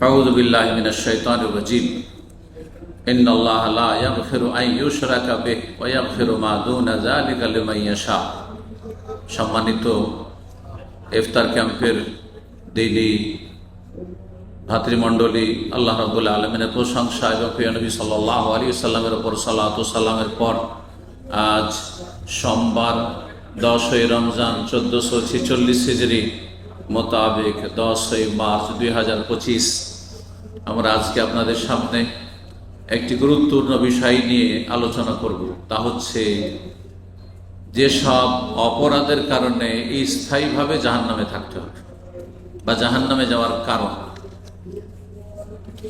أعوذ بالله من الشيطان الرجيم إن الله لا يغفر أن يشرك به ويغفر ما دون ذلك لمن يشاء সম্মানিত ইফতার ক্যাম্পের দিদি ভাতৃমণ্ডলী আল্লাহ রবুল্লা আলমিনের প্রশংসা এবং প্রিয় নবী সাল্লাহ আলী সাল্লামের ওপর সাল্লাহ সাল্লামের পর আজ সোমবার দশই রমজান চোদ্দোশো ছেচল্লিশ হিজড়ি মোতাবেক দশই মার্চ দুই হাজার পঁচিশ আমরা আজকে আপনাদের সামনে একটি গুরুত্বপূর্ণ বিষয় নিয়ে আলোচনা করব। তা হচ্ছে যেসব অপরাধের কারণে স্থায়ীভাবে জাহান্নামে থাকতে হবে বা জাহান্নামে যাওয়ার কারণ।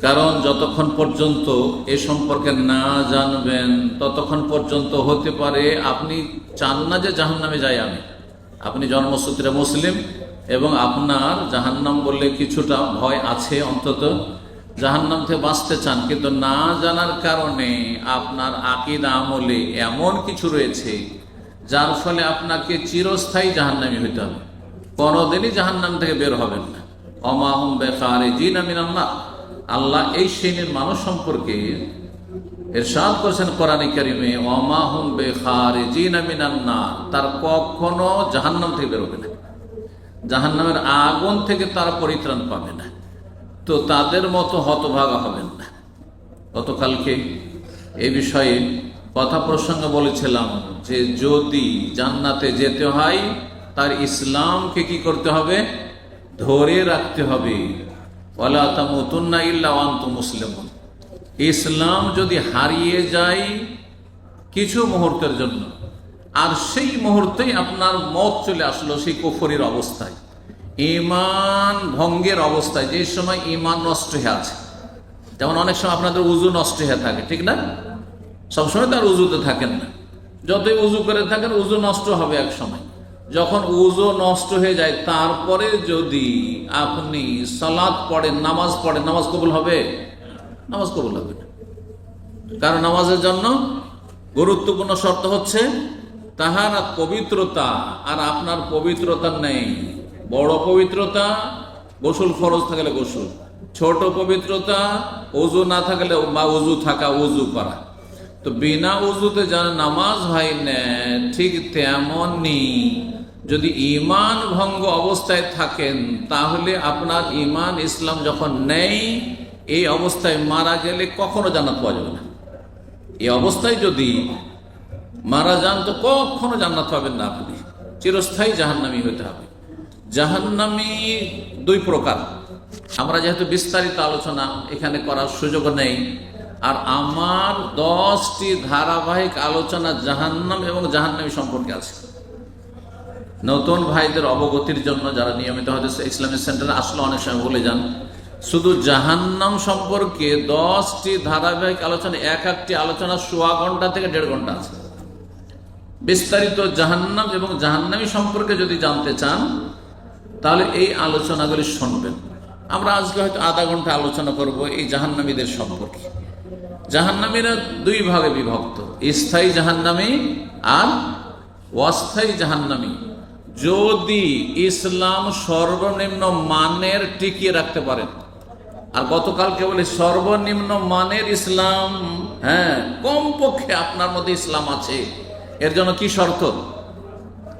কারণ যতক্ষণ পর্যন্ত এ সম্পর্কে না জানবেন, ততক্ষণ পর্যন্ত হতে পারে আপনি চান না যে জাহান্নামে যাই আমি। আপনি জন্মসূত্রে মুসলিম এবং আপনার জাহান্নাম বললে কিছুটা ভয় আছে অন্তত। জাহান্নাম থেকে বাঁচতে চান, কিন্তু না জানার কারণে আপনার আকিদ আমলে এমন কিছু রয়েছে যার ফলে আপনাকে চিরস্থায়ী জাহান্নামি হইতে হবে। কোনোদিনই জাহান্নাম থেকে বের হবেন না। অমাহম বেকারে জিন আমিন আল্লাহ এই শ্রেণির মানুষ সম্পর্কে এরশাদ করেছেন কোরআনে কারিমে অমাহুম বেখারে জিন আমিনান্না তার কখনো জাহান্নাম থেকে বেরোবে না। জাহান্নামের আগুন থেকে তারা পরিত্রাণ পাবে না। তো তাদের মতো হতভাগা হবেন না। গতকালকে এই বিষয়ে কথা প্রসঙ্গে বলেছিলাম যে যদি জান্নাতে যেতে হয়, তার ইসলামকে কি করতে হবে? ধরে রাখতে হবে। মুসলিমুন। ইসলাম যদি হারিয়ে যায় কিছু মুহূর্তের জন্য আর সেই মুহূর্তেই আপনার মত চলে আসলো সেই কুফরির অবস্থায়। ইমান ভঙ্গের অবস্থায়, যে সময় ইমান নষ্ট হয়ে আছে। যেমন অনেক সময় আপনাদের উজু নষ্ট হয়ে থাকে, ঠিক না? সবসময় তার উজুতে থাকেন না। যতই উজু করে থাকেন উজু নষ্ট হবে এক সময়। যখন উজু নষ্ট হয়ে যায়, তারপরে যদি আপনি সালাদ পড়েন, নামাজ পড়েন, নামাজ কবুল হবে? নামাজ কবুল হবে না। কারণ নামাজের জন্য গুরুত্বপূর্ণ শর্ত হচ্ছে তাহার পবিত্রতা আর আপনার পবিত্রতা নেই। বড় পবিত্রতা, গোসল খরচ থাকলে গোসল। ছোট পবিত্রতা, উজু না থাকলে বা উজু থাকা উজু করা। তো বিনা উজুতে যেন নামাজ হয় না ঠিক তেমনই যদি ইমান ভঙ্গ অবস্থায় থাকেন, তাহলে আপনার ইমান ইসলাম যখন নেই, এই অবস্থায় মারা গেলে কখনো জান্নাত পাওয়া যাবে না। এই অবস্থায় যদি মারা যান তো কখনো জান্নাত পাবেন না আপনি। চিরস্থায়ী জাহান্নামি হতে হবে। জাহান্নামি দুই প্রকার। আমরা যেহেতু বিস্তারিত আলোচনা এখানে করার সুযোগ নেই, আর আমার দশটি ধারাবাহিক আলোচনা জাহান্নাম এবং জাহান্নামী সম্পর্কে আছে। নতুন ভাইদের অবগতির জন্য যারা নিয়মিত হয়তো ইসলামিক সেন্টারে আসলে অনেক সময় বলে যান। শুধু জাহান্নাম সম্পর্কে দশটি ধারাবাহিক আলোচনা এক একটি আলোচনা সোয়া ঘণ্টা থেকে দেড় ঘণ্টা আছে। বিস্তারিত জাহান্নাম এবং জাহান্নামী সম্পর্কে যদি জানতে চান, তাহলে এই আলোচনাগুলি শুনবেন। আমরা আজকে হয়তো আধা ঘণ্টা আলোচনা করব এই জাহান্নামীদের সম্পর্কে। জাহান্নামীরা দুই ভাগে বিভক্ত, স্থায়ী জাহান্নামী আর অস্থায়ী জাহান্নামী। যদি ইসলাম সর্বনিম্ন মানের টিকিয়ে রাখতে পারেন, আর গতকালকে বলে সর্বনিম্ন মানের ইসলাম হ্যাঁ কমপক্ষে আপনার মধ্যে ইসলাম আছে। এর জন্য কি শর্ত?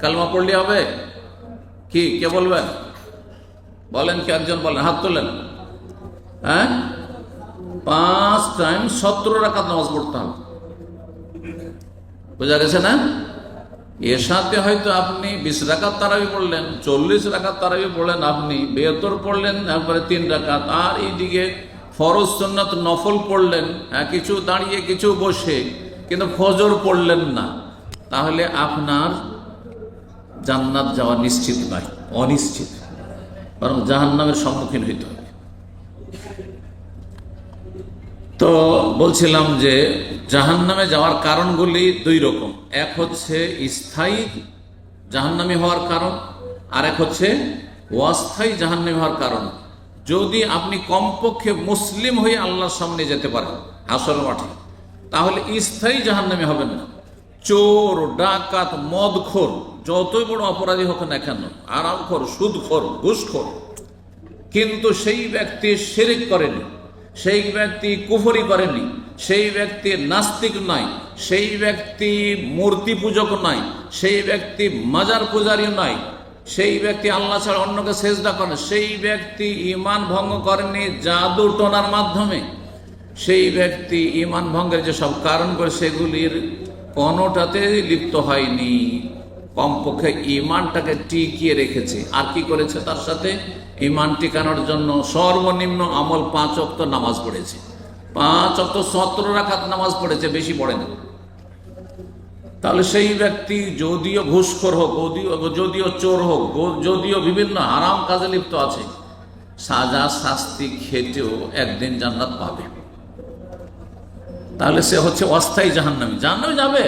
কালমা পড়লে হবে? কি? কে বলবেন? বলেন কি একজন বলেন? হাত তোলেন। হ্যাঁ? পাঁচ টাইম সতেরো রাখাত নামাজ পড়তে হবে। বোঝা গেছে না? এর সাথে হয়তো আপনি বিশ রাকাত তারাবি পড়লেন, চল্লিশ রাকাত তারাবি পড়লেন আপনি বেহতর পড়লেন, একবারে তিন রাকাত। আর এইদিকে ফরজ সন্ন্যত নফল পড়লেন হ্যাঁ কিছু দাঁড়িয়ে, কিছু বসে, কিন্তু ফজর পড়লেন না। তাহলে আপনার জান্নাত যাওয়া নিশ্চিত নয়, অনিশ্চিত। বরং জাহান্নামের সম্মুখীন হইতে হবে। তো বলছিলাম যে জাহান্নামে যাওয়ার কারণগুলি দুই রকম। এক হচ্ছে স্থায়ী জাহান্নামী হওয়ার কারণ আর এক হচ্ছে অস্থায়ী জাহান্নামী হওয়ার কারণ। যদি আপনি কমপক্ষে মুসলিম হয়ে আল্লাহর সামনে যেতে পারেন আসর মাঠে, তাহলে স্থায়ী জাহান্নামী হবেন না। চোর, ডাকাত, মদখোর, যতই বড় অপরাধী হোক না কেন, আরামখোর, সুদখোর, ঘুষখোর। কিন্তু সেই ব্যক্তি শিরিক করেনি, সেই ব্যক্তি কুফরি করেনি, সেই ব্যক্তি নাস্তিক নয়, সেই ব্যক্তি মূর্তি পূজক নয়, সেই ব্যক্তি মাজার পূজারী নয়, সেই ব্যক্তি আল্লাহ ছাড়া অন্যকে সেজদা করে, সেই ব্যক্তি ইমান ভঙ্গ করেনি জাদু টোনার মাধ্যমে, সেই ব্যক্তি ইমান ভঙ্গের যে সব কারণ করে সেগুলির কোনোটাতে লিপ্ত হয়নি। কমপক্ষে ইমানটাকে টিকিয়ে রেখেছে। আর কি করেছে তার সাথে? ইমান টিকানোর জন্য সর্বনিম্ন আমল পাঁচ অক্ত নামাজ পড়েছে। পাঁচ অক্ত সতেরো রাখাত নামাজ পড়েছে, বেশি পড়ে না। তাহলে সেই ব্যক্তি যদিও ঘুষখোর হোক, যদিও চোর হোক, যদিও বিভিন্ন হারাম কাজে লিপ্ত আছে, সাজা শাস্তি খেটেও একদিন জান্নাত পাবে। তাহলে সে হচ্ছে অস্থায়ী জাহান্নামী। জাহান্নামে যাবে।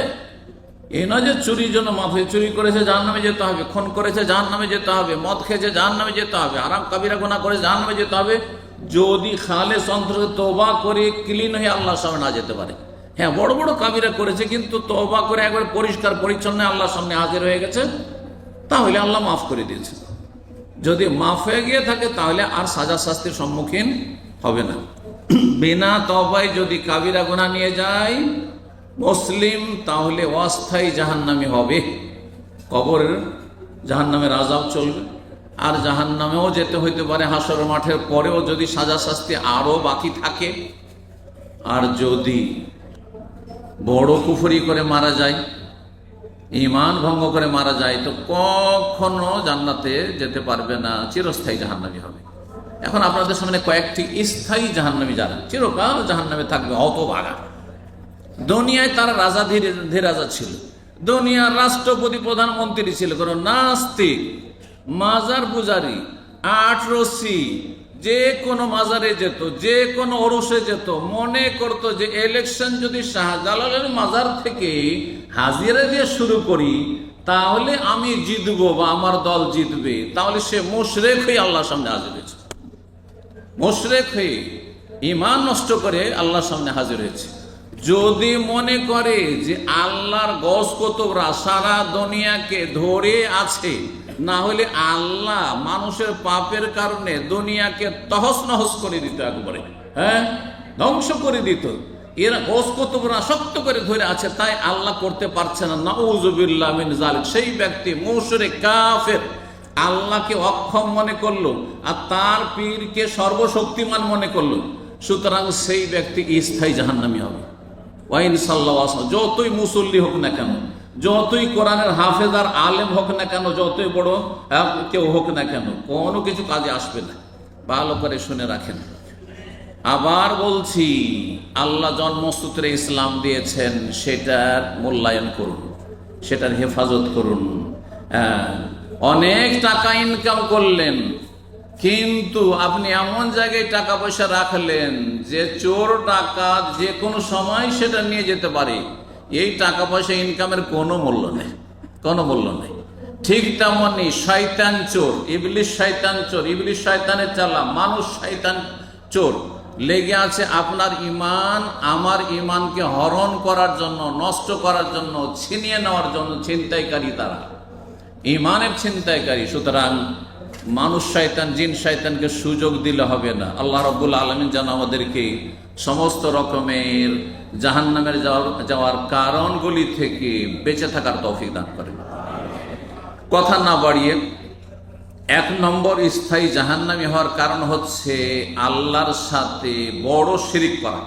এই নয় যে চুরির জন্য মাফে চুরি করেছে জাহান নামে যেতে হবে, খুন করেছে জাহান নামে যেতে হবে, মদ খেয়েছে জাহান নামে যেতে হবে আরাম কাবিরা গোনা করে জাহান নামে যেতে হবে। যদি খালে সন্ত্রাস তোবা করে ক্লিন হয়ে আল্লাহর সামনে না যেতে পারে। হ্যাঁ বড় বড় কাবিরা করেছে, কিন্তু তোবা করে একবার পরিষ্কার, পরিচ্ছন্ন আল্লাহর সামনে হাজির হয়ে গেছে, তাহলে আল্লাহ মাফ করে দিয়েছে। যদি মাফ হয়ে গিয়ে থাকে, তাহলে আর সাজা শাস্তির সম্মুখীন হবে না। বিনা তবায় যদি কাবিরা গোনা নিয়ে যায়, মুসলিম তাহলে অস্থায়ী জাহান্নামি হবে। কবরের জাহান্নামের আজাব চলবে। আর জাহান্নামেও যেতে হইতে পারে হাসর মাঠের পরেও যদি সাজা শাস্তি আরও বাকি থাকে। আর যদি বড় কুফরি করে মারা যায় ইমান ভঙ্গ করে মারা যায়, তো কখনো জান্নাতে যেতে পারবে না, চিরস্থায়ী জাহান্নামি হবে। এখন আপনাদের সামনে কয়েকটি স্থায়ী জাহান্নামি যারা, চিরকাল জাহান্নামে থাকবে অত ভাগা দুনিয়ায় তারা রাজা ধীরে ধীরে রাজা ছিল। দুনিয়ার রাষ্ট্রপতি, প্রধানমন্ত্রী ছিল, কোন নাস্তিক, মাজার পূজারি, আট রশি যে কোনো মাজারে যেত, যে কোনো অরুষে যেত, মনে করত যে ইলেকশন যদি শাহজালালের মাজার থেকে হাজিরা দিয়ে শুরু করি, তাহলে আমি জিতবো বা আমার দল জিতবে, তাহলে সে মুশরেক হয়ে আল্লাহর সামনে হয়েছে মোশরেক হয়ে ইমান নষ্ট করে আল্লাহর সামনে হাজির হয়েছে। যদি মনে করে যে আল্লাহর গস কতবরা সারা দুনিয়াকে ধরে আছে, না হলে আল্লাহ মানুষের পাপের কারণে দুনিয়াকে তহস নহস করে দিত একবারে হ্যাঁ? ধ্বংস করে দিত। এরা গোস কতবরা শক্ত করে ধরে আছে, তাই আল্লাহ করতে পারছে না। নাউজুবিল্লাহ মিন জালিক সেই ব্যক্তি মৌসরে কাফের। আল্লাহকে অক্ষম মনে করল আর তার পীরকে সর্বশক্তিমান মনে করল। সুতরাং সেই ব্যক্তি স্থায়ী জাহান্নামি হবে। ওয়াইন সাল্লাহ যতই মুসল্লি হোক না কেন, যতই কোরআনের হাফেজ আর আলেম হোক না কেন, যতই বড় কেউ হোক না কেন, কোনো কিছু কাজে আসবে না। ভালো করে শুনে রাখেন। আবার বলছি, আল্লাহ জন্মসূত্রে ইসলাম দিয়েছেন, সেটার মূল্যায়ন করুন, সেটার হেফাজত করুন। অনেক টাকা ইনকাম করলেন। কিন্তু আপনি এমন জায়গায় টাকা পয়সা রাখলেন যে চোর টাকা যে কোনো সময় সেটা নিয়ে যেতে পারে। এই টাকা পয়সা ইনকামের কোনো মূল্য নেই, কোনো মূল্য নেই। ঠিক তেমনই শয়তান চোর ইবলিশ শয়তান চোর ইবলিশ শয়তানের চালা, মানুষ শয়তান চোর। লেগে আছে আপনার ইমান, আমার ইমানকে হরণ করার জন্য, নষ্ট করার জন্য, ছিনিয়ে নেওয়ার জন্য ছিনতাইকারী তারা। ইমানের ছিনতাইকারী, সুতরাং মানুষ শয়তান, জিন শয়তানকে সুযোগ দিলে হবে না। আল্লাহ রব্বুল আলমিন যেন আমাদেরকে সমস্ত রকমের জাহান্নামের যাওয়ার যাওয়ার কারণগুলি থেকে বেঁচে থাকার তৌফিক দান করে কথা না বাড়িয়ে, এক নম্বর স্থায়ী জাহান্নামি হওয়ার কারণ হচ্ছে আল্লাহর সাথে বড় শিরিক করা।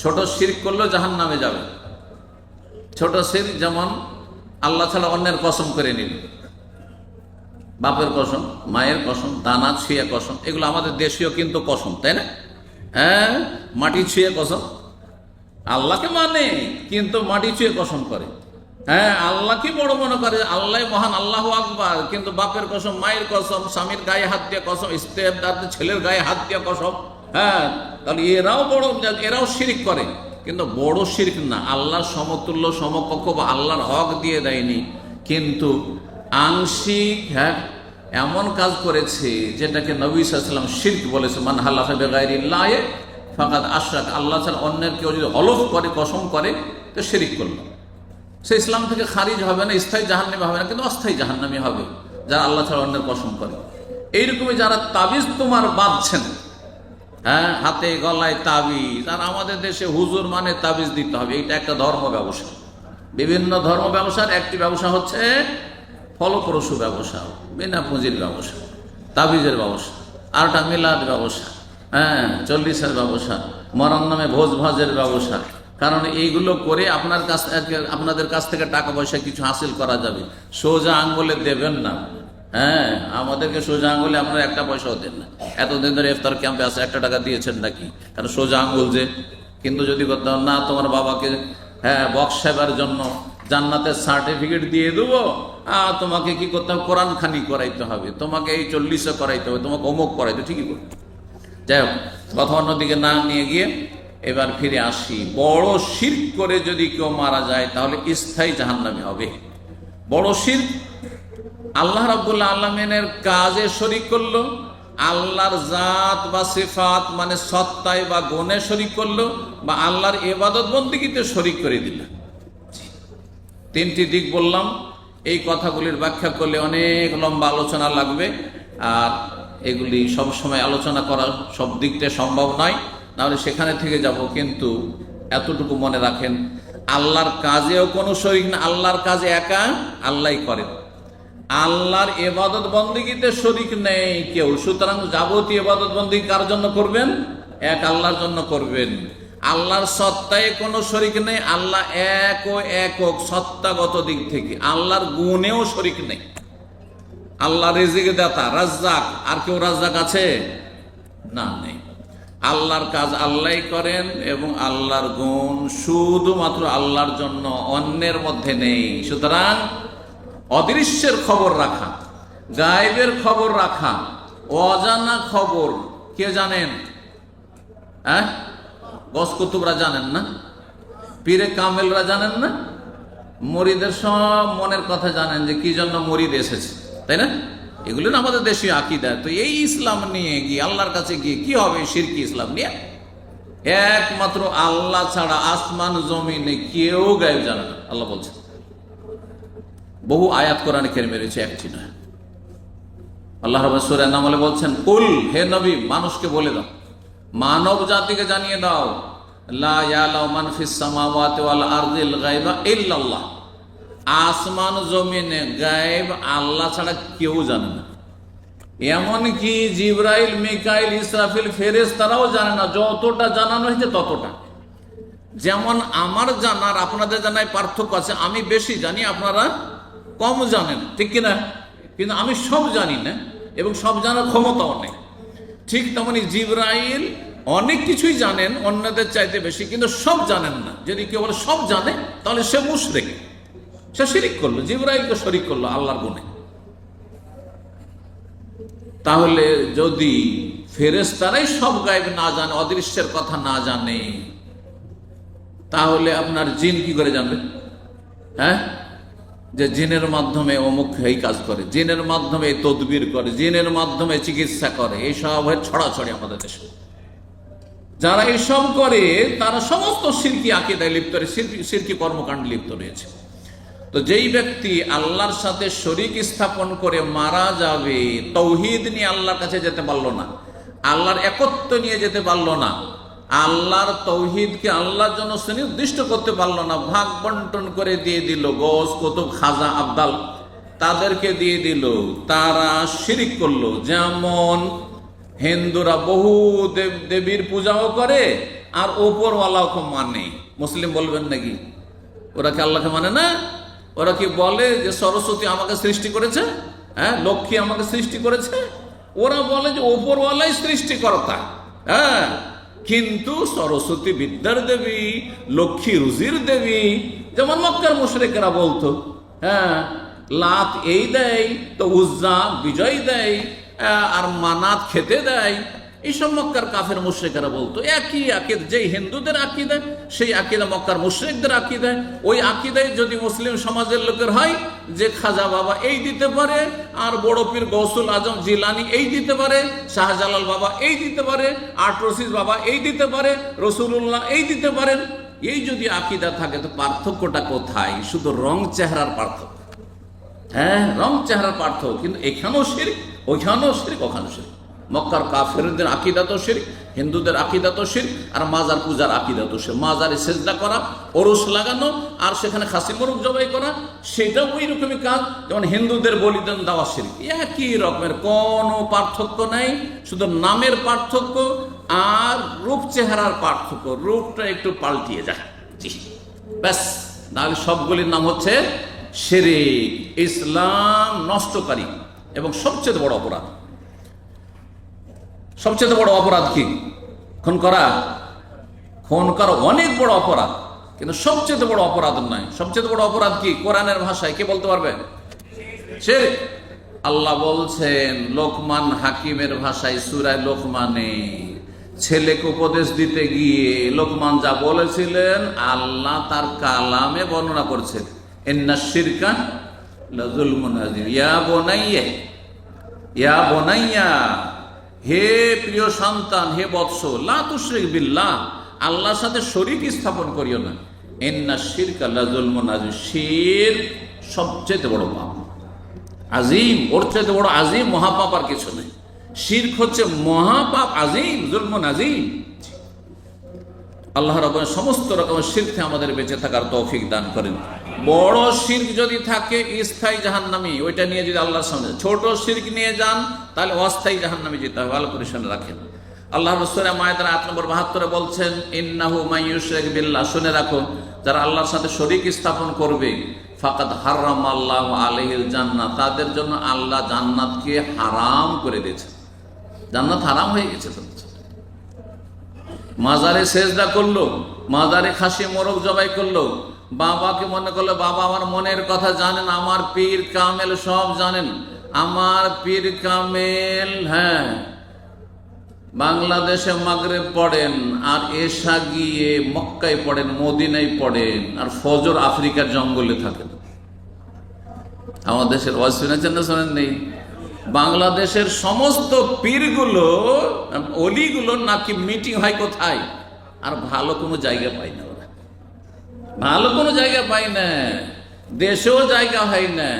ছোট শিরিক করলেও জাহান্নামে যাবে। ছোট শিরিক যেমন আল্লাহ ছাড়া অন্যের কসম করে নিল। বাপের কসম, মায়ের কসম দানা ছুঁয়ে কসম, এগুলো আমাদের দেশীয় কিন্তু কসম, তাই না? হ্যাঁ মাটি ছুঁয়ে কসম। আল্লাহকে মানে কিন্তু মাটি ছুঁয়ে কসম করে। হ্যাঁ আল্লাহকে বড় মনে করে, আল্লাহ মহান, আল্লাহ আকবার। কিন্তু বাপের কসম, মায়ের কসম, স্বামীর গায়ে হাত দিয়ে কসম ইস্তেফদার ছেলের গায়ে হাত দিয়ে কসম। হ্যাঁ তাহলে এরাও বড়, এরাও শিরিক করে। কিন্তু বড় শিরিক না, আল্লাহর সমতুল্য সমকক্ষ বা আল্লাহর হক দিয়ে দেয়নি। কিন্তু আংশিক হ্যাঁ এমন কাজ করেছে যেটাকে নবী সাল্লাম শির্ক বলেছে। মান হাল্লাফে বেগাইরিল্লাহ ফাঁকাত আশরাক, আল্লাহ ছাড়া অন্যের কেউ যদি হলফ করে, কসম করে, তো শিরিক করল। সে ইসলাম থেকে খারিজ হবে না, স্থায়ী জাহান্নামী হবে না, কিন্তু অস্থায়ী জাহান্নামী হবে, যারা আল্লাহ ছাড়া অন্যের কসম করে। এইরকমই যারা তাবিজ তোমার বাঁধছেন হ্যাঁ হাতে গলায় তাবিজ। আর আমাদের দেশে হুজুর মানে তাবিজ দিতে হবে, এটা একটা ধর্ম ব্যবসা। বিভিন্ন ধর্ম ব্যবসার একটি ব্যবসা হচ্ছে ফলপ্রসূ ব্যবসা বিনা পুঁজির ব্যবসা, তাবিজের ব্যবসা, আরটা মিলাদ ব্যবসা হ্যাঁ চল্লিশের ব্যবসা, মরণ নামে ভোজ ভাজের ব্যবসা। কারণ এইগুলো করে আপনার কাছ আপনাদের কাছ থেকে টাকা পয়সা কিছু হাসিল করা যাবে। সোজা আঙ্গুলে দেবেন না। হ্যাঁ আমাদেরকে সোজা আঙ্গুলে আপনারা একটা পয়সাও দেন না। এতদিন ধরে ইফতার ক্যাম্পে আছে, একটা টাকা দিয়েছেন নাকি? কারণ সোজা আঙ্গুল যে। কিন্তু যদি করতাম না, তোমার বাবাকে হ্যাঁ বক্স সেবার জন্য জান্নাতের সার্টিফিকেট দিয়ে দেবো, আর তোমাকে কি করতে হবে? কোরআন খানি করাইতে হবে। তোমাকে এই চল্লিশে করাইতে হবে, তোমাকে অমুক করাইতে ঠিকই করবে যাই হোক, কথা অন্যদিকে না নিয়ে গিয়ে এবার ফিরে আসি। বড় শির করে যদি কেউ মারা যায়, তাহলে স্থায়ী জাহান্নামি হবে। বড় শির আল্লাহ রাবুল্লাহ আলমিনের কাজে শরিক করল, আল্লাহর জাত বা সিফাত মানে সত্তায় বা গণে শরিক করল, বা আল্লাহর এবাদত বন্দিগিতে শরিক করে দিল। তিনটি দিক বললাম, এই কথাগুলির ব্যাখ্যা করলে অনেক লম্বা আলোচনা লাগবে, আর এগুলি সব সময় আলোচনা করা সব দিকটা সম্ভব নয়, নাহলে সেখানে থেকে যাব, কিন্তু এতটুকু মনে রাখেন, আল্লাহর কাজেও কোনো শরিক না, আল্লাহর কাজে একা, আল্লাহই করেন। আল্লাহর এবাদত বন্দীগীতে শরিক নেই কেউ। সুতরাং যাবতীয় এবাদত বন্দী কার জন্য করবেন? এক আল্লাহর জন্য করবেন। আল্লাহর সত্তায় কোনো শরিক নেই, আল্লাহ এক ও একক সত্তাগত দিক থেকে। আল্লাহর গুণেও শরিক নেই। আল্লাহ রেজিক দাতা রাজ্জাক। আর কেউ রাজ্জাক আছে? না, নেই। আল্লাহর কাজ আল্লাহ করেন এবং আল্লাহর গুণ শুধুমাত্র আল্লাহর জন্য অন্যের মধ্যে নেই। সুতরাং অদৃশ্যের খবর রাখা, গায়েবের খবর রাখা, অজানা খবর, কে জানেন? হ্যাঁ? গসকুতুবরা জানেন না? পীরে কামেলরা জানেন না? মরিদের সব মনের কথা জানেন যে কি জন্য মরিদ এসেছে, তাই না? এগুলো না আমাদের দেশীয় আকিদা। তো এই ইসলাম নিয়ে গিয়ে, আল্লাহর কাছে গিয়ে কি হবে শিরকি ইসলাম নিয়ে? একমাত্র আল্লাহ ছাড়া আসমান জমিনে কেউ গায়েব জানে না, আল্লাহ বলছেন বহু আয়াত কোরআনে খেয়ে মেরেছে একটি নয় আল্লাহ রবাসুরের নামলে বলছেন, কুল, হে নবী, মানুষকে বলে দাও। মানব জাতিকে জানিয়ে দাও মান আসমান, জমিনে, গায়েব, আল্লাহ ছাড়া কেউ জানে না। এমনকি জিব্রাইল, মিকাইল, ইসরাফিল ফেরেস তারাও জানে না, যতটা জানানো হয়েছে ততটা। যেমন আমার জানার, আপনাদের জানায় পার্থক্য আছে, আমি বেশি জানি, আপনারা কম জানেন, ঠিক কিনা? কিন্তু আমি সব জানি না, এবং সব জানার ক্ষমতাও নেই। ঠিক তেমনি জিব্রাইল অনেক কিছুই জানেন, অন্যদের চাইতে বেশি, কিন্তু সব জানেন না। যদি কেউ বলে সব জানে, তাহলে সে মুশরিক। সে শিরিক করল, জিব্রাইলকে শরিক করল আল্লাহর গুণে। তাহলে যদি ফেরেস্তারাই সব গায়েব না জানে, অদৃশ্যের কথা না জানে, তাহলে আপনার জিন কি করে জানবে? হ্যাঁ? যে জিনের মাধ্যমে অমুক এই কাজ করে, জিনের মাধ্যমে তদবির করে, জিনের মাধ্যমে চিকিৎসা করে এইসব হয়ে ছড়াছড়ি আমাদের দেশে। যারা এসব করে, তারা সমস্ত শিল্পী আকিদায় লিপ্ত শিল্পী কর্মকাণ্ডে লিপ্ত রয়েছে। তো যেই ব্যক্তি আল্লাহর সাথে শরিক স্থাপন করে মারা যাবে, তৌহিদ নিয়ে আল্লাহর কাছে যেতে পারল না, আল্লাহর একত্ব নিয়ে যেতে পারল না আল্লাহর তৌহিদকে আল্লাহর জন্য সুনির্দিষ্ট করতে পারল না। ভাগ বন্টন করে দিয়ে দিল। গোস, কতুব, খাজা, আবদাল তাদেরকে দিয়ে দিল। তারা শিরিক করল। যেমন হিন্দুরা বহু দেব, দেবীর পূজাও করে আর ওপরওয়ালাও মানে। মুসলিম বলবেন নাকি? ওরা কি আল্লাহকে মানে না? ওরা কি বলে যে সরস্বতী আমাকে সৃষ্টি করেছে? হ্যাঁ লক্ষ্মী আমাকে সৃষ্টি করেছে? ওরা বলে যে ওপরওয়ালাই সৃষ্টিকর্তা। হ্যাঁ কিন্তু সরস্বতী বিদ্যার দেবী, লক্ষ্মী রুজির দেবী, যেমন মক্কার মুশরেকেরা বলতো হ্যাঁ লাত এই দেয়, তো উজ্জা বিজয় দেয় আর মানাত খেতে দেয় এইসব মক্কার কাফের মুশ্রিকেরা বলতো, একই আকিদ, যেই হিন্দুদের আকিদা, সেই আকিদা মক্কার মুশ্রিকদের আকিদায় ওই আকিদায় যদি মুসলিম সমাজের লোকের হয়, যে খাজা বাবা এই দিতে পারে, আর বড় পীর গৌসুল আজম জিলানি এই দিতে পারে, শাহজালাল বাবা এই দিতে পারে, আটরসিস বাবা এই দিতে পারে রসুল্লাহ এই দিতে পারেন। এই যদি আকিদা থাকে, তো পার্থক্যটা কোথায়? শুধু রং চেহারার পার্থক্য। হ্যাঁ রং চেহারার পার্থক্য, কিন্তু এখানেও শিরিক, ওইখানেও শিরিক, ওখানেও শিরিক। মক্কার কাফেরদের আকিদা তো শিরিক, হিন্দুদের আকিদা তো শিরিক, আর মাজার পূজার আকিদা তো শিরিক। মাজারে সেজদা করা, ওরস লাগানো, আর সেখানে খাসি মোরগ জবাই করা, সেটাও ওই রকমই কাজ। যেমন হিন্দুদের বলিদান দেওয়া শিরিক, একই রকমের, কোনো পার্থক্য নাই, শুধু নামের পার্থক্য আর রূপ চেহারার পার্থক্য, রূপটা একটু পাল্টিয়ে যায় জি। ব্যাস, তাহলে সবগুলির নাম হচ্ছে শিরিক, ইসলাম নষ্টকারী এবং সবচেয়ে বড় অপরাধ। সবচেয়ে বড় অপরাধ কি? খুন করা? খুন করা অনেক বড় অপরাধ, কিন্তু সবচেয়ে বড় অপরাধ নয়। সবচেয়ে বড় অপরাধ কি? কোরআনের ভাষায় কে বলতে পারবে? শিরক। আল্লাহ বলছেন, লোকমান হাকিমের ভাষায় সুরায় লোকমানে, ছেলেকে উপদেশ দিতে গিয়ে লোকমান যা বলেছিলেন, আল্লাহ তার কালামে বর্ণনা করছেন। এন্না শিরকা আযীম। ইয়া বুনাইয়া ইয়া বুনাইয়া হে প্রিয় সন্তান, হে বৎস, লা তুশরিক বিল্লাহ, আল্লাহর সাথে শরীক স্থাপন করিও না। এন্না শিরকা আযীম। শিরক সবচেয়ে বড় পাপ। আজিম, ওর চাইতে বড় আজিম, মহাপাপ আর কিছু নেই। শির্ক হচ্ছে মহাপাপ, আজিম, জুলমন আজিম আল্লাহ রকমের সমস্ত রকমের শির্কে আমাদের বেঁচে থাকার তৌফিক দান করেন। বড় শির্ক যদি থাকে, স্থায়ী জাহান্নামি, ওইটা নিয়ে যদি আল্লাহর সামনে ছোট শির্ক নিয়ে যান, তাহলে অস্থায়ী জাহান্নামি যেতে হবে, ভালো করে শুনে রাখেন। আল্লাহ রসুল মায়ের আট নম্বর বাহাত্তরে বলছেন, ইন্নাহু মাইয়ুশেক বিল্লাহ শুনে রাখো, যারা আল্লাহর সাথে শরিক স্থাপন করবে ফাকাত হারাম আল্লাহ আলহিল জান্নাত তাদের জন্য আল্লাহ জান্নাতকে হারাম করে দিয়েছে। জান্নাত হারাম হয়ে গেছে। মাজারে সেজদা করল, মাজারে খাসি মোরগ জবাই করল বাবাকে মনে করল বাবা আমার মনের কথা জানেন, আমার পীর কামেল সব জানেন। আমার পীর কামেল হ্যাঁ। বাংলাদেশে মাগরে পড়েন আর এশা গিয়ে মক্কায় পড়েন, মদিনায় পড়েন আর ফজর আফ্রিকার জঙ্গলে থাকেন। আমাদের দেশের ওয়াজ শুনেছেন না শোনেন নেই? বাংলাদেশের সমস্ত পীরগুলো, অলিগুলো নাকি মিটিং হয় কোথায়? আর ভালো কোনো জায়গা পাই না। ভালো কোনো জায়গা পাই না, দেশেও জায়গা হয় না,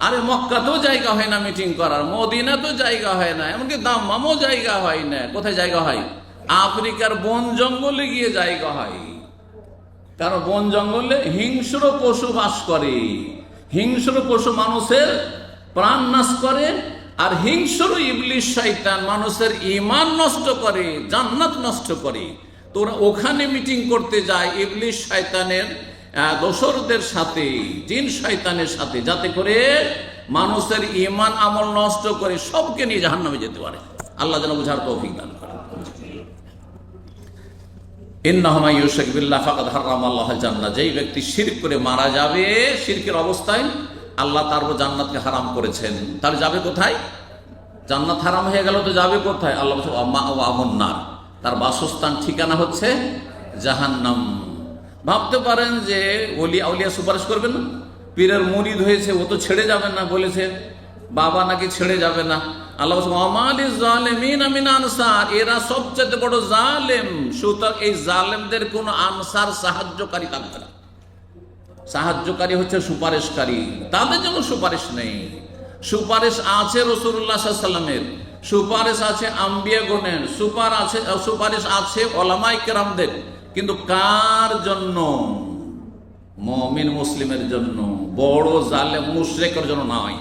আরে মক্কাতেও জায়গা হয় না মিটিং করার, মদিনাতেও জায়গা হয় না, এমনকি দাম্মামও জায়গা হয় না। কোথায় জায়গা হয়? আফ্রিকার বন জঙ্গলে গিয়ে জায়গা হয়। কারণ বন জঙ্গলে হিংস্র পশু বাস করে। হিংস্র পশু মানুষের প্রাণ নাশ করে, আর হিংস্র ইবলিশ শয়তান মানুষের ইমান নষ্ট করে, জান্নাত নষ্ট করে। তোরা ওখানে মিটিং করতে যায় ইবলিশ শয়তানের দোসরদের সাথে, জিন শয়তানের সাথে, যাতে করে মানুষের ইমান আমল নষ্ট করে সবকে নিয়ে জাহান্নামে যেতে পারে। আল্লাহ যেন বুঝার তৌফিক দান করে যেই ব্যক্তি শিরক করে মারা যাবে, শিরকের অবস্থায় আল্লাহ তার জান্নাতকে হারাম করেছেন। তাহলে যাবে কোথায়? জান্নাত হারাম হয়ে গেল তো যাবে কোথায়? আল্লাহ আমন্নার তার বাসস্থান ঠিকানা হচ্ছে জাহান্নাম। ভাবতে পারেন যে ওলিয়া উলিয়া সুপারিশ করবেন না? পীরের মুরিদ হয়েছে ও তো ছেড়ে যাবে না বলেছে। বাবা নাকি ছেড়ে যাবে না। আল্লাহ বলছে, "ওয়ামালি জালিমিন আনসার। এরা সবচেয়ে বড় জালেম। সুতরাং এই জালেমদের আনসার সাহায্যকারী সাহায্যকারী হচ্ছে সুপারিশকারী। তাদের জন্য সুপারিশ নেই। সুপারিশ আছে রসুল্লাহ সাল্লামের সুপারিশ আছে আম্বিয়া গণের সুপার আছে সুপারিশ আছে ওলামাই কেরামদের। কিন্তু কার জন্য? মমিন মুসলিমের জন্য। বড় জালেম মুশরেকের জন্য নয়।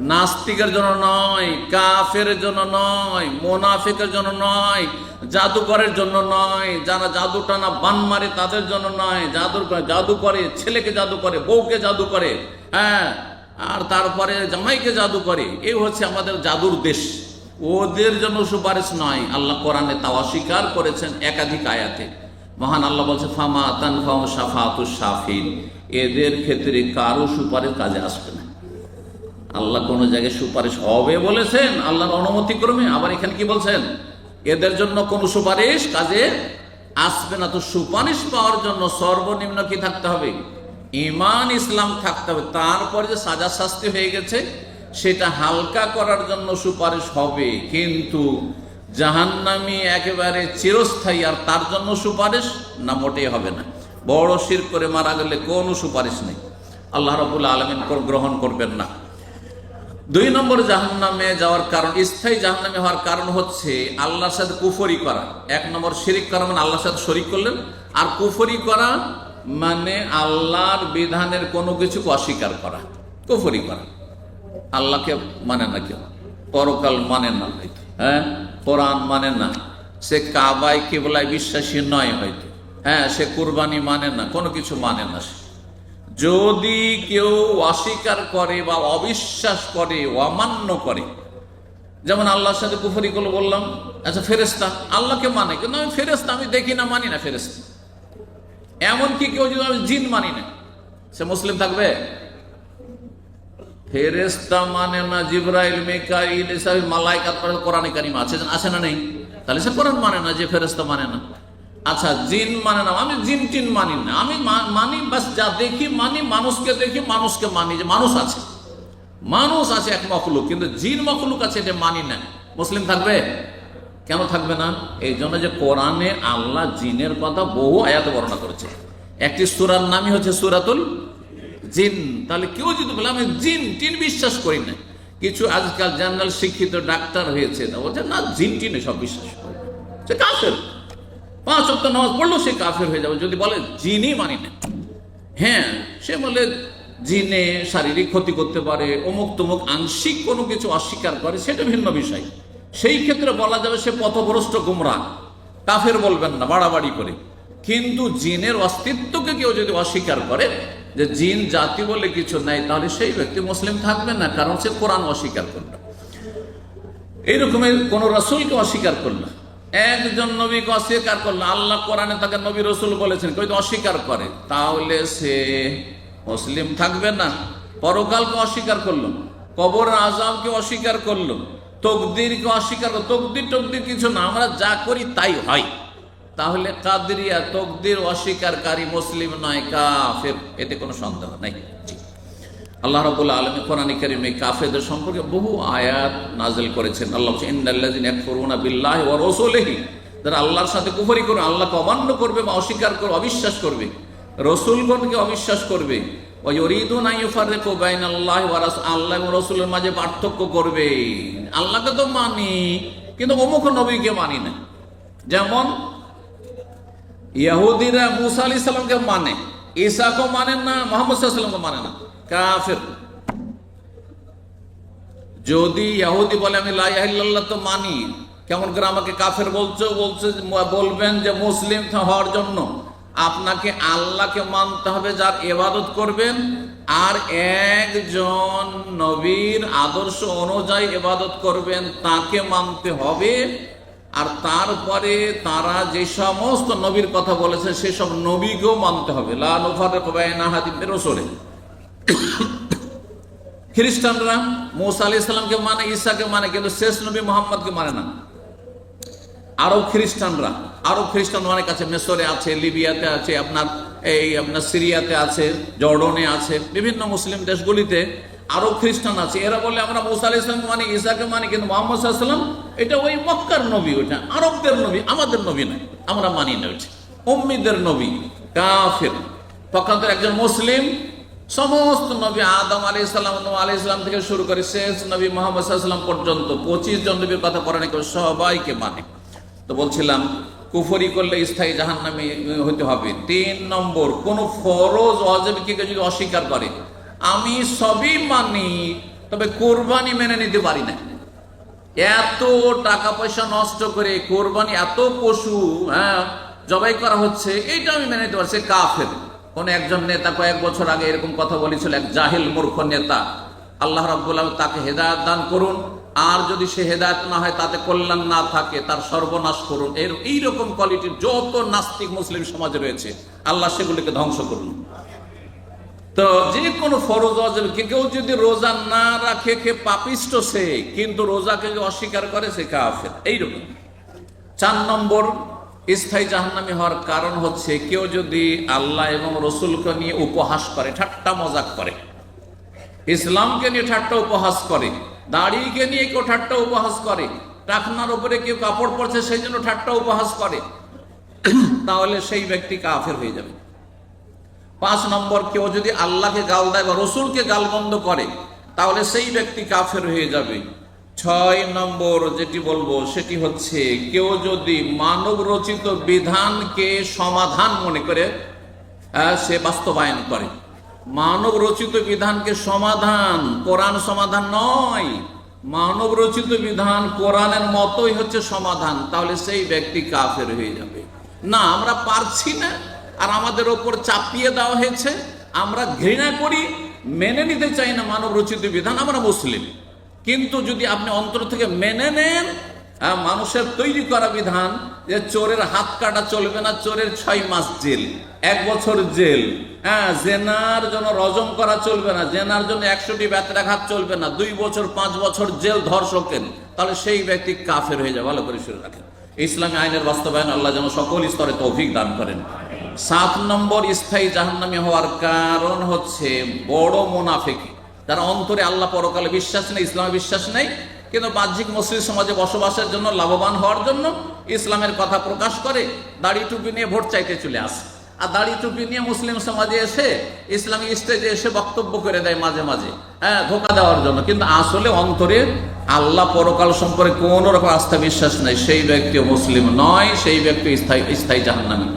নাস্তিকের জন্য নয়, কাফের জন্য নয়, মোনাফিকের জন্য নয়, জাদুকরের জন্য নয়। যারা জাদু টানা বান মারে তাদের জন্য নয়। জাদুর জাদু করে, ছেলেকে জাদু করে, বউকে জাদু করে হ্যাঁ? আর তারপরে জামাইকে জাদু করে। এই হচ্ছে আমাদের জাদুর দেশ। ওদের জন্য সুপারিশ নয় আল্লাহ কোরআনে তা অস্বীকার করেছেন একাধিক আয়াতে। মহান আল্লাহ বলছে, ফামা তানফাউ সাফাতুস সাফিন এদের ক্ষেত্রে কারও সুপারিশ কাজে আসবে না। আল্লাহ কোন জায়গায় সুপারিশ হবে বলেছেন, আল্লাহর অনুমতি ক্রমে আবার এখানে কি বলছেন? এদের জন্য কোনো সুপারিশ কাজে আসবে না। তো সুপারিশ পাওয়ার জন্য সর্বনিম্ন কি থাকতে হবে? ইমান, ইসলাম থাকতে হবে। তারপরে যে সাজা শাস্তি হয়ে গেছে সেটা হালকা করার জন্য সুপারিশ হবে, কিন্তু জাহান্নামি একেবারে চিরস্থায়ী, আর তার জন্য সুপারিশ না মোটেই হবে না। বড় শির করে মারা গেলে কোনো সুপারিশ নেই। আল্লাহ রবুল্লা আলমিন গ্রহণ করবেন না। দুই নম্বর জাহান্নামে যাওয়ার কারণ, স্থায়ী জাহান্নামে হওয়ার কারণ হচ্ছে আল্লাহর সাথে কুফরি করা। এক নম্বর শিরিক করা মানে আল্লাহর সাথে শরিক করলেন, আর কুফরি করা মানে আল্লাহর বিধানের কোনো কিছুকে অস্বীকার করা। কুফরি করা। আল্লাহকে মানে না কেউ? পরকাল মানে না হয়তো। হ্যাঁ? কোরআন মানে না। সে কাবাই কেবলায় বিশ্বাসী নয় হয়তো। হ্যাঁ সে কুরবানি মানে না, কোনো কিছু মানে না সে। যদি কেউ অস্বীকার করে বা অবিশ্বাস করে, অমান্য করে, যেমন আল্লাহর সাথে কুফরি করল বললাম আচ্ছা ফেরেস্তা আল্লাহকে মানে কিন্তু আমি ফেরেস্তা আমি দেখি না, মানি না ফেরেস্তা এমনকি কেউ যদি আমি জিন মানি না, সে মুসলিম থাকবে? ফেরেস্তা মানে না জিব্রাইল, মেকাইল এসব মালাইকাত কোরআনে কারিম আছে। আছে না নেই? তাহলে সে কোরআন মানে না যে ফেরেস্তা মানে না? আচ্ছা জিন মানে না, আমি জিন টিন মানি না। আমি মানি, বাস যা দেখি মানি, মানুষকে দেখি, মানুষকে মানি যে মানুষ আছে। মানুষ আছে এক মখলুক, কিন্তু জিন মখলুক আছে এটা মানি না। মুসলিম থাকবে? কেন থাকবে না? এই জন্য যে কোরআনে আল্লাহ জিনের কথা বহু আয়াত বর্ণনা করেছে। একটি সুরার নামই হচ্ছে সুরাতুল জিন, তাহলে কেউ যদি বলে, আমি জিন, টিন বিশ্বাস করি না কিছু আজকাল জেনারেল শিক্ষিত ডাক্তার হয়েছে না বলছে, না, জিন, টিনে সব বিশ্বাস করে সে কাফের। পাঁচ সপ্তাহ নামাজ পড়লেও সে কাফের হয়ে যাবে। যদি বলে, জিনই মানি না হ্যাঁ সে বলে, জিনে শারীরিক ক্ষতি করতে পারে, অমুক তমুক আংশিক কোনো কিছু অস্বীকার করে, সেটা ভিন্ন বিষয়। সেই ক্ষেত্রে বলা যাবে সে পথভ্রষ্ট গুমরা। কাফের বলবেন না, বাড়াবাড়ি করে। কিন্তু জিনের অস্তিত্বকে কেউ যদি অস্বীকার করে যে জিন, জাতি বলে কিছু নাই, তাহলে সেই ব্যক্তি মুসলিম থাকবে না, কারণ সে কোরআন অস্বীকার করবে এইরকমের কোন রসুলকে অস্বীকার করল। একজন নবীকে অস্বীকার করল, আল্লাহ কোরআনে তাকে নবী রসুল বলেছেন কেউ অস্বীকার করে। তাহলে সে মুসলিম থাকবে না। পরকালকে অস্বীকার করল কবর আজামকে অস্বীকার করল, তকদিরকে অস্বীকার করল। তকদির টকদির কিছু না, আমরা যা করি তাই হয়। তাহলে কাদরিয়া তকদির অস্বীকারী মুসলিম নয়, কাফের। এতে কোনো সন্দেহ নাই। আল্লাহ রাবুল্লাহ আলমী করিমে কাফেদের সম্পর্কে বহু আয়াত নাজেল করেছেন। আল্লাহ রাসূলিহি। যারা আল্লাহর সাথে কুফরি করবে আল্লাহকে অমান্য করবে বা অস্বীকার করবে অবিশ্বাস করবে, রসুলগণকে অবিশ্বাস করবে। আল্লাহ রসুলের মাঝে পার্থক্য করবে। আল্লাহকে তো মানি, কিন্তু অমুক নবীকে মানি না। যেমন ইয়াহুদিরা মুসা আলি সাল্লামকে মানে ঈসাকে মানেন না, মোহাম্মদ সাল্লামকে মানে না? কাফের। যদি ইয়াহুদি বলে, আমি লাইল্লাহ তো মানি। কেমন করে আমাকে কাফের বলছো, বলছে, বলবেন যে মুসলিম হওয়ার জন্য। আপনাকে আল্লাহকে মানতে হবে যার এবাদত করবেন, আর একজন নবীর আদর্শ অনুযায়ী এবাদত করবেন, তাকে মানতে হবে আর তারপরে তারা যে সমস্ত নবীর কথা বলেছে সেসব নবীকেও মানতে হবে। রসলে খ্রিস্টানরা মৌসা আলি ইসলামকে মানে ঈসাকে মানে কিন্তু শেষ নবী মোহাম্মদকে মানে না। আরব খ্রিস্টানরা আরব খ্রিস্টান অনেক আছে মেসরে আছে, লিবিয়াতে আছে, আপনার এই, আপনার সিরিয়াতে আছে, জর্ডনে আছে, বিভিন্ন মুসলিম দেশগুলিতে আরব খ্রিস্টান আছে। এরা বলে, আমরা মুসা আলি মানে ঈসাকে মানে কিন্তু মোহাম্মদ এটা ওই মক্কার নবী ওইটা। আরবদের নবী, আমাদের নবী নয়। আমরা মানি না ওইটা। উম্মিদের নবী, কাফের। পক্ষান্তর একজন মুসলিম, সমস্ত নবী আদম আলী ইসলাম আলী ইসলাম থেকে শুরু করে শেষ নবী মোহাম্মদ সাল্লাম পর্যন্ত, পঁচিশ জন নবীর কথা পড়ানি করে সবাইকে মানে। তো বলছিলাম, কুফরি করলে স্থায়ী জাহান নামে হতে হবে। তিন নম্বর, কোন ফরজ অজেবকে যদি অস্বীকার করে আমি সবই মানি, তবে কোরবানি মেনে নিতে পারি না। এত টাকা পয়সা নষ্ট করে কোরবানি এত পশু হ্যাঁ জবাই করা হচ্ছে, এইটা আমি মেনে নিতে পারছি কাফের। কোন একজন নেতা কয়েক বছর আগে এরকম কথা বলেছিল, এক জাহিল মূর্খ নেতা। আল্লাহ রাব্বুল্লাহ তাকে হেদায়ত দান করুন, আর যদি সে হেদায়ত না হয়, তাতে কল্যাণ না থাকে, তার সর্বনাশ করুন। এর এইরকম কোয়ালিটির যত নাস্তিক মুসলিম সমাজে রয়েছে, আল্লাহ সেগুলিকে ধ্বংস করুন। তো যে কোনো ফরজ অজেব কেউ যদি রোজা না রাখে কে পাপিষ্ট সে, কিন্তু রোজাকে যে অস্বীকার করে, সে কাফের। এইরকম। চার নম্বর, স্থায়ী জাহান্নামী হওয়ার কারণ হচ্ছে কেউ যদি আল্লাহ এবং রসুলকে নিয়ে উপহাস করে, ঠাট্টা মজাক করে, ইসলামকে নিয়ে ঠাট্টা উপহাস করে, দাড়িকে নিয়ে কেউ ঠাট্টা উপহাস করে, টাকনার উপরে কেউ কাপড় পরছে, সেই জন্য ঠাট্টা উপহাস করে, তাহলে সেই ব্যক্তি কাফের হয়ে যাবে। পাঁচ নম্বর, কেউ যদি আল্লাহকে গাল দেয় বা রসুলকে গালবন্ধ করে, তাহলে সেই ব্যক্তি কাফের হয়ে যাবে। ছয় নম্বর যেটি বলব, সেটি হচ্ছে কেউ যদি মানব রচিত বিধানকে সমাধান মনে করে সে বাস্তবায়ন করে। মানব রচিত বিধানকে সমাধান কোরআন সমাধান নয়। মানব রচিত বিধান কোরআনের মতোই হচ্ছে সমাধান, তাহলে সেই ব্যক্তি কাফের হয়ে যাবে। না, আমরা পারছি না। আর আমাদের ওপর চাপিয়ে দেওয়া হয়েছে। আমরা ঘৃণা করি, মেনে নিতে চাই না মানব রচিত বিধান, আমরা মুসলিম। কিন্তু যদি আপনি অন্তর থেকে মেনে নেন মানুষের তৈরি করা বিধান যে চোরের হাত কাটা চলবে না, চোরের ছয় মাস জেল, এক বছর জেল। হ্যাঁ জেনার জন্য রজম করা চলবে না, জেনার জন্য একশোটি ব্যত্রাঘাত চলবে না, দুই বছর, পাঁচ বছর জেল ধর্ষকের। তাহলে সেই ব্যক্তি কাফের হয়ে যাবে ভালো করে শুরু রাখেন। ইসলামী আইনের বাস্তবায়ন আল্লাহ যেন সকল স্তরে তৌফিক দান করেন। সাত নম্বর স্থায়ী জাহান্নামী হওয়ার কারণ হচ্ছে বড় মোনাফেকি। তারা অন্তরে আল্লাহ পরকালে বিশ্বাস নেই, ইসলামে বিশ্বাস নেই, কিন্তু বাহ্যিক মুসলিম সমাজে বসবাসের জন্য, লাভবান হওয়ার জন্য ইসলামের কথা প্রকাশ করে, দাড়ি টুপি নিয়ে ভোট চাইতে চলে আসে। আর দাড়ি টুপি নিয়ে মুসলিম সমাজে এসে, ইসলামী স্টেজে এসে বক্তব্য করে দেয় মাঝে মাঝে হ্যাঁ ধোকা দেওয়ার জন্য। কিন্তু আসলে অন্তরে আল্লাহ পরকাল সম্পর্কে কোন রকম আস্থা বিশ্বাস নেই। সেই ব্যক্তিও মুসলিম নয়, সেই ব্যক্তি স্থায়ী স্থায়ী জাহান্নামী।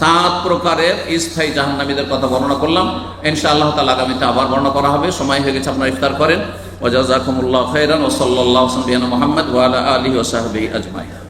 সাত প্রকারের স্থায়ী জাহান্নামীদের কথা বর্ণনা করলাম। ইনশা আল্লাহ তালা আগামীতে আবার বর্ণনা করা হবে। সময় হয়ে গেছে, আপনারা ইফতার করেন। ওজাজাকুমুল্লাহ খৈরান ও মোহাম্মদ ওয়ালা আলী ওসাহাবি আজমাই